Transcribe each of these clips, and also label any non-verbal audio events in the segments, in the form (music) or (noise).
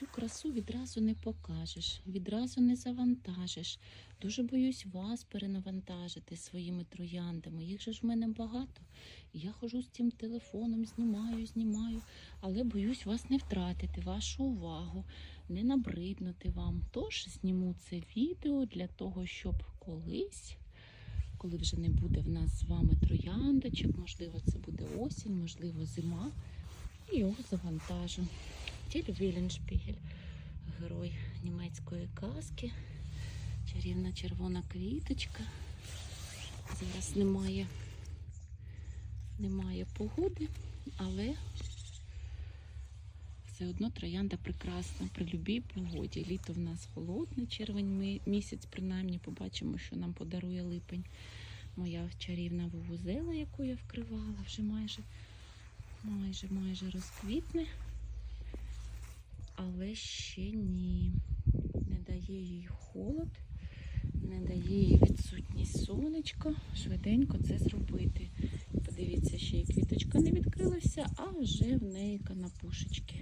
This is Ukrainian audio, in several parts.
всю красу відразу не покажеш, відразу не завантажиш. Дуже боюсь вас перенавантажити своїми трояндами. Їх же ж в мене багато. Я хожу з цим телефоном, знімаю, знімаю, але боюсь вас не втратити, вашу увагу, не набриднути вам. Тож зніму це відео для того, щоб колись, коли вже не буде в нас з вами трояндочок, можливо, це буде осінь, можливо, зима, і його завантажу. Тіль Віленшпігель, герой німецької казки, чарівна червона квіточка. Зараз немає, немає погоди, але все одно троянда прекрасна при любій погоді. Літо в нас холодне, червень місяць, принаймні, побачимо, що нам подарує липень. Моя чарівна вувузела, яку я вкривала, вже майже, майже, майже розквітне але ще ні. Не дає їй холод, не дає їй відсутність сонечка. Швиденько це зробити. Подивіться, ще й квіточка не відкрилася, а вже в неї канапушечки.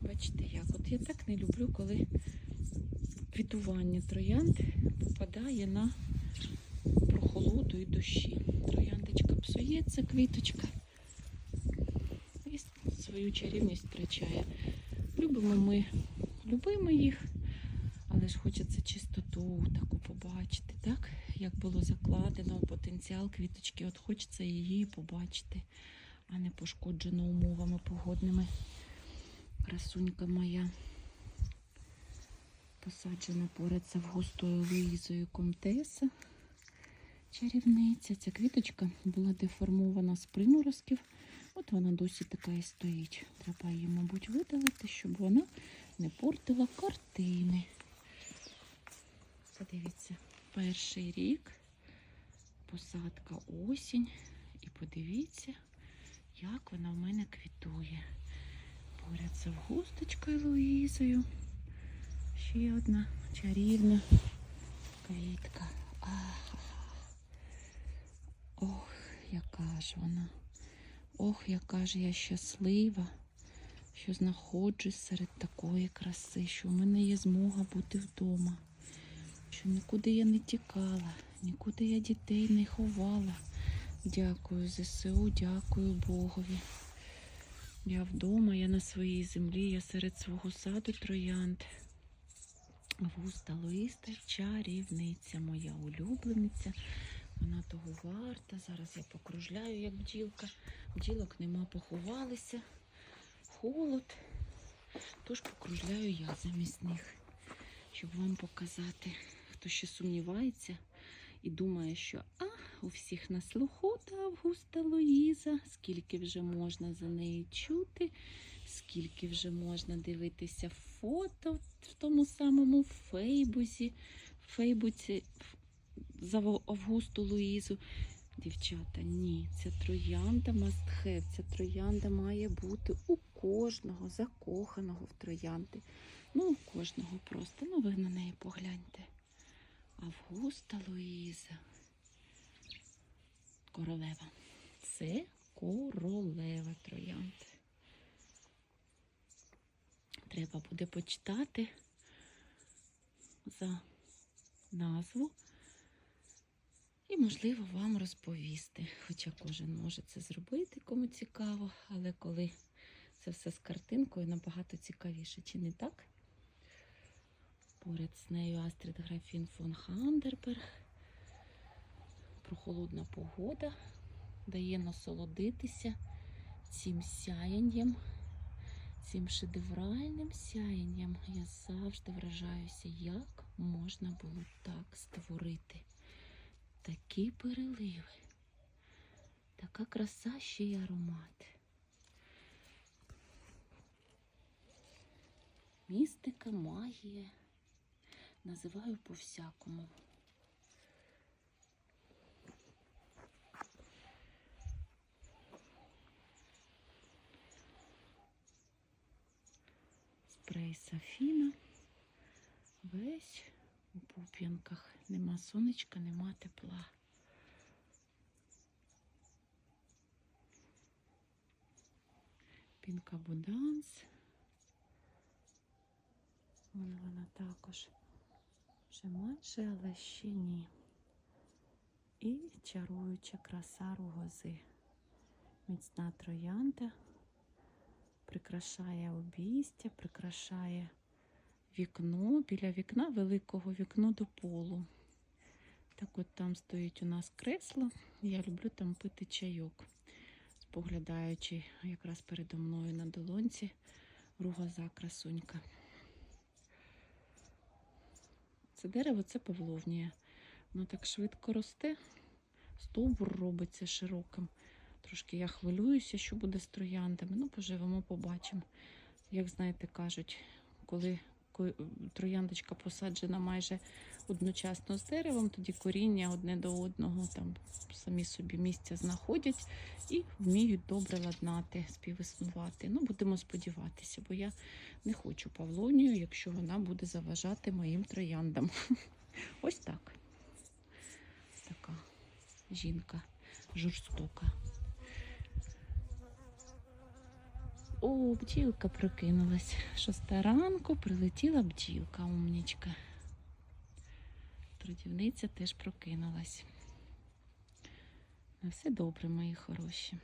Бачите, як? От я так не люблю, коли квітування троянд попадає на прохолоду і дощі. Трояндочка псується, квіточка. І свою чарівність втрачає. Любимо ми, любимо їх, але ж хочеться чистоту таку побачити, так? Як було закладено потенціал квіточки, от хочеться її побачити, а не пошкоджено умовами погодними. Красунька моя посаджена поряд з Августою Луїзою Комтеса. Чарівниця. Ця квіточка була деформована з приморозків. От вона досі така і стоїть. Треба її, мабуть, видалити, щоб вона не портила картини. Подивіться, перший рік, посадка осінь. І подивіться, як вона в мене квітує. Поряд з Августочкою Луїзою. Ще одна чарівна квітка. Ох, яка ж вона. Ох, яка ж я щаслива, що знаходжусь серед такої краси, що в мене є змога бути вдома, що нікуди я не тікала, нікуди я дітей не ховала. Дякую ЗСУ, дякую Богові. Я вдома, я на своїй землі, я серед свого саду троянд. Вуста Луїста, чарівниця, моя улюблениця. Вона того варта. Зараз я покружляю, як бджілка. Бджілок нема, поховалися. Холод. Тож покружляю я замість них, щоб вам показати, хто ще сумнівається і думає, що а, у всіх на слуху та Августа Луїза, скільки вже можна за неї чути, скільки вже можна дивитися фото в тому самому Фейбузі, Фейбуці за Августу Луїзу. Дівчата, ні, ця троянда have. Ця троянда має бути у кожного закоханого в троянди. Ну, у кожного просто. Ну, ви на неї погляньте. Августа Луїза. Королева. Це королева троянд. Треба буде почитати за назву і, можливо, вам розповісти. Хоча кожен може це зробити, кому цікаво, але коли це все з картинкою, набагато цікавіше, чи не так? Поряд з нею Астрид Графін фон Хандерберг. Прохолодна погода дає насолодитися цим сяянням, цим шедевральним сяянням. Я завжди вражаюся, як можна було так створити такі переливи, така краса ще й аромат. Містика, магія. Називаю по-всякому. Спрей Сафіна. Весь у пуп'янках. Нема сонечка, нема тепла. Пінка Буданс. також вже майже, але ще ні. І чаруюча краса рогози. Міцна троянда прикрашає обійстя, прикрашає вікно, біля вікна, великого вікно до полу. Так от там стоїть у нас кресло. Я люблю там пити чайок, споглядаючи якраз передо мною на долонці рогоза красунька. Це дерево це павловнія. Воно так швидко росте, стовбур робиться широким. Трошки я хвилююся, що буде з трояндами. Ну, поживемо, побачимо. Як знаєте, кажуть, коли ко- трояндочка посаджена майже одночасно з деревом, тоді коріння одне до одного там самі собі місця знаходять і вміють добре ладнати, співіснувати. Ну, будемо сподіватися, бо я не хочу павлонію, якщо вона буде заважати моїм трояндам. (laughs) Ось так. Така жінка жорстока. О, бджілка прокинулась. Шоста ранку прилетіла бджілка, умнічка. Трудівниця теж прокинулась. На все добре, мої хороші.